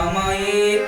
আমায়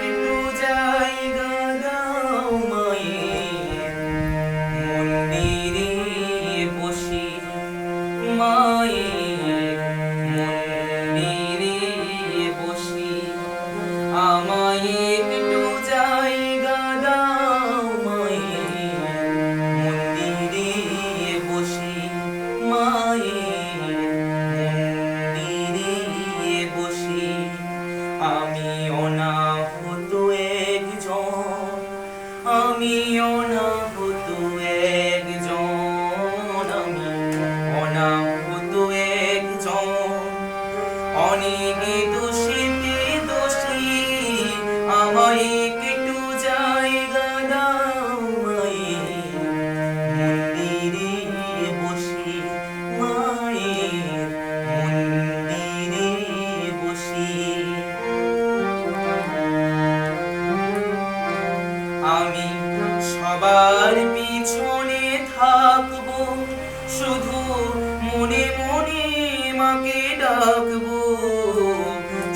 অনেক দোষী দোষী আমায় সবার পিছনে থাকব, শুধু মনে মনে মাকে ডাকবো।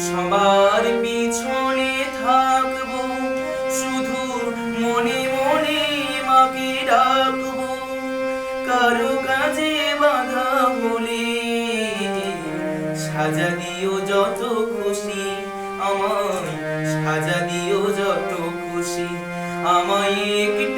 সবার পিছনে থাকব, শুধু মনে মনে মাকে ডাকবো। কারও কাজে বাধা বলে সাজা দিও যত খুশি, আমায় সাজা দিও যত খুশি, আমায় একটু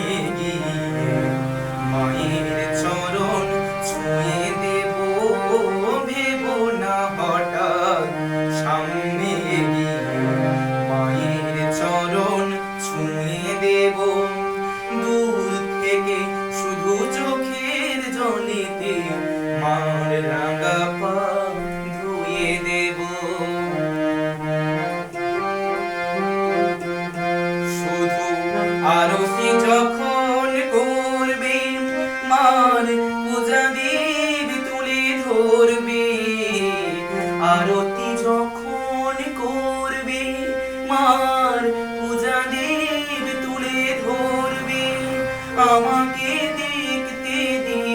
আমাকে দেখতে দিন